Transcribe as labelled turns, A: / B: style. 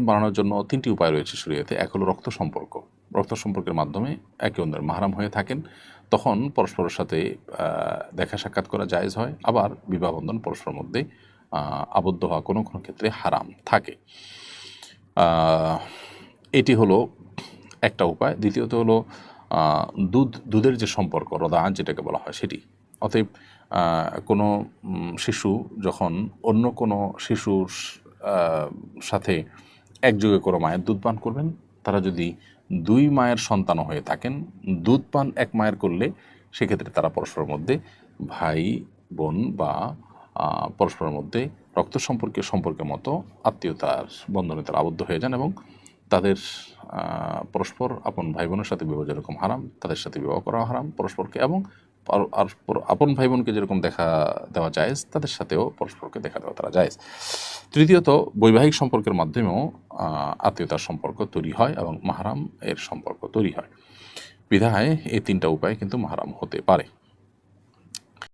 A: বানানোর জন্য তিনটি উপায় রয়েছে শরীয়তে। এক হলো রক্ত সম্পর্ক। রক্ত সম্পর্কের মাধ্যমে একে অন্যের মাহরাম হয়ে থাকেন। তখন পরস্পরের সাথে দেখা সাক্ষাৎ করা জায়েজ হয়। আবার বিবাহ বন্ধন পরস্পরের মধ্যে আবদ্ধ হওয়া কোনো কোনো ক্ষেত্রে হারাম থাকে। এটি হলো একটা উপায়। দ্বিতীয়ত হলো দুধ, দুধের যে সম্পর্ক, রদান যেটাকে বলা হয় সেটি। অতএব কোনো শিশু যখন অন্য কোনো শিশুর সাথে একযোগে কোনো মায়ের দুধ পান করবেন। তারা যদি দুই মায়ের সন্তান হয়ে থাকেন, দুধ পান এক মায়ের করলে সেক্ষেত্রে তারা পরস্পরের মধ্যে ভাই, বোন বা পরস্পরের মধ্যে রক্ত সম্পর্কের সম্পর্কের মতো আত্মীয়তার বন্ধনে তারা আবদ্ধ হয়ে যান এবং তাদের পরস্পর আপন ভাই বোনের সাথে বিবাহ যেরকম হারাম, তাদের সাথে বিবাহ করা হারাম পরস্পরকে এবং আর- আপন ভাই বোনকে যেরকম দেখা দেওয়া যায়, তাদের সাথেও পরস্পরকে দেখা দেওয়া তারা যায়। তৃতীয়ত বৈবাহিক সম্পর্কের মাধ্যমেও আত্মীয়তার সম্পর্ক তৈরি হয় এবং মাহারাম এর সম্পর্ক তৈরি হয়। বিধায় এই তিনটা উপায় কিন্তু মাহারাম হতে পারে।